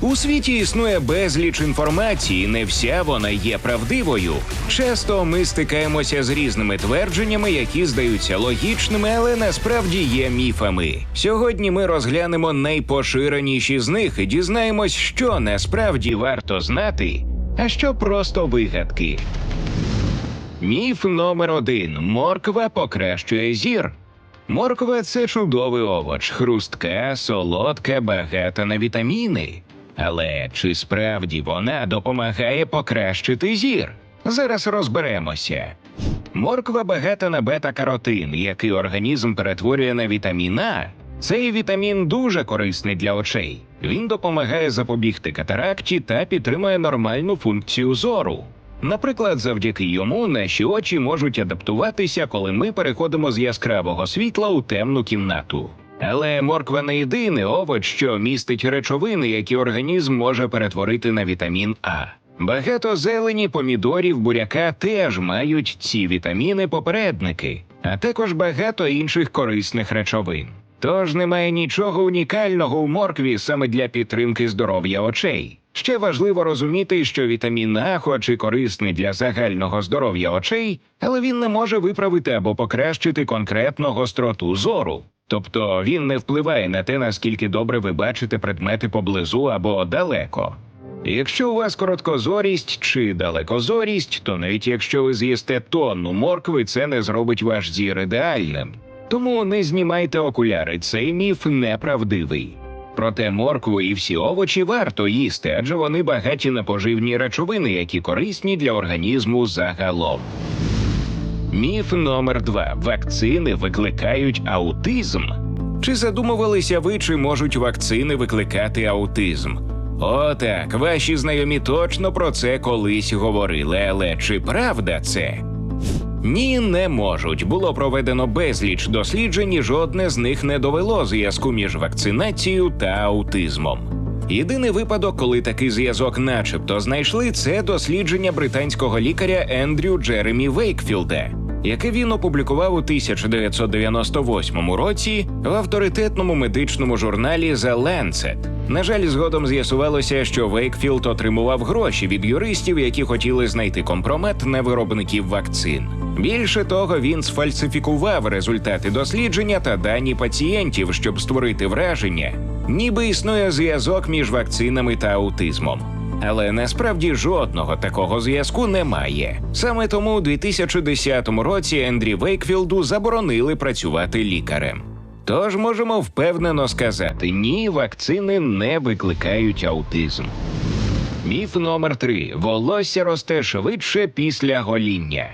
У світі існує безліч інформації, не вся вона є правдивою. Часто ми стикаємося з різними твердженнями, які здаються логічними, але насправді є міфами. Сьогодні ми розглянемо найпоширеніші з них і дізнаємось, що насправді варто знати, а що просто вигадки. Міф номер один: морква покращує зір. Морква це чудовий овоч, хрустка, солодка, багата на вітаміни. Але чи справді вона допомагає покращити зір? Зараз розберемося. Морква багата на бета-каротин, який організм перетворює на вітамін А. Цей вітамін дуже корисний для очей. Він допомагає запобігти катаракті та підтримує нормальну функцію зору. Наприклад, завдяки йому наші очі можуть адаптуватися, коли ми переходимо з яскравого світла у темну кімнату. Але морква не єдиний овоч, що містить речовини, які організм може перетворити на вітамін А. Багато зелені, помідорів, буряка теж мають ці вітаміни-попередники, а також багато інших корисних речовин. Тож немає нічого унікального у моркві саме для підтримки здоров'я очей. Ще важливо розуміти, що вітамін А, хоч і корисний для загального здоров'я очей, але він не може виправити або покращити конкретно гостроту зору. Тобто він не впливає на те, наскільки добре ви бачите предмети поблизу або далеко. Якщо у вас короткозорість чи далекозорість, то навіть якщо ви з'їсте тонну моркви, це не зробить ваш зір ідеальним. Тому не знімайте окуляри, цей міф неправдивий. Проте моркву і всі овочі варто їсти, адже вони багаті на поживні речовини, які корисні для організму загалом. Міф номер два: вакцини викликають аутизм. Чи задумувалися ви, чи можуть вакцини викликати аутизм? О, так, ваші знайомі точно про це колись говорили, але чи правда це? Ні, не можуть. Було проведено безліч досліджень, і жодне з них не довело зв'язку між вакцинацією та аутизмом. Єдиний випадок, коли такий зв'язок, начебто, знайшли, це дослідження британського лікаря Ендрю Джеремі Вейкфілда, яке він опублікував у 1998 році в авторитетному медичному журналі The Lancet. На жаль, згодом з'ясувалося, що Вейкфілд отримував гроші від юристів, які хотіли знайти компромат на виробників вакцин. Більше того, він сфальсифікував результати дослідження та дані пацієнтів, щоб створити враження, ніби існує зв'язок між вакцинами та аутизмом. Але насправді жодного такого зв'язку немає. Саме тому у 2010 році Ендрі Вейкфілду заборонили працювати лікарем. Тож можемо впевнено сказати: ні, вакцини не викликають аутизм. Міф номер три: волосся росте швидше після гоління.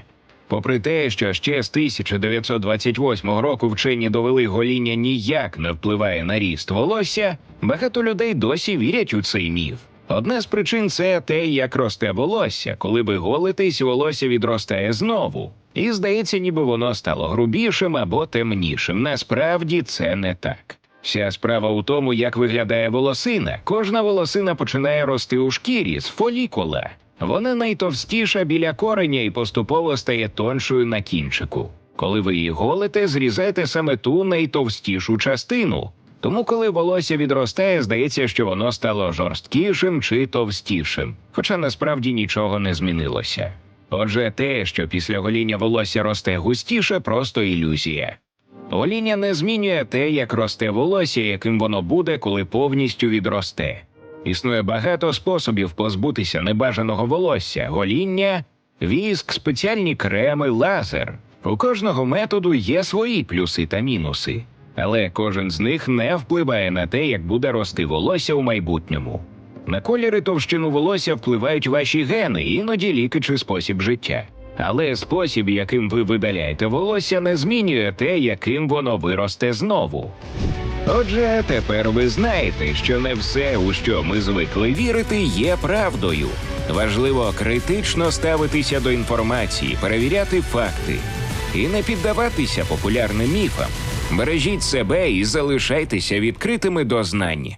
Попри те, що ще з 1928 року вчені довели гоління ніяк не впливає на ріст волосся, багато людей досі вірять у цей міф. Одна з причин це те, як росте волосся. Коли ви голитесь, волосся відростає знову. І здається, ніби воно стало грубішим або темнішим. Насправді це не так. Вся справа у тому, як виглядає волосина. Кожна волосина починає рости у шкірі з фолікула. Вона найтовстіша біля кореня і поступово стає тоншою на кінчику. Коли ви її голите, зрізайте саме ту найтовстішу частину. Тому, коли волосся відростає, здається, що воно стало жорсткішим чи товстішим, хоча насправді нічого не змінилося. Отже, те, що після гоління волосся росте густіше, просто ілюзія. Гоління не змінює те, як росте волосся, яким воно буде, коли повністю відросте. Існує багато способів позбутися небажаного волосся: гоління, віск, спеціальні креми, лазер. У кожного методу є свої плюси та мінуси, але кожен з них не впливає на те, як буде рости волосся у майбутньому. На колір і товщину волосся впливають ваші гени, іноді ліки чи спосіб життя. Але спосіб, яким ви видаляєте волосся, не змінює те, яким воно виросте знову. Отже, тепер ви знаєте, що не все, у що ми звикли вірити, є правдою. Важливо критично ставитися до інформації, перевіряти факти і не піддаватися популярним міфам. Бережіть себе і залишайтеся відкритими до знань.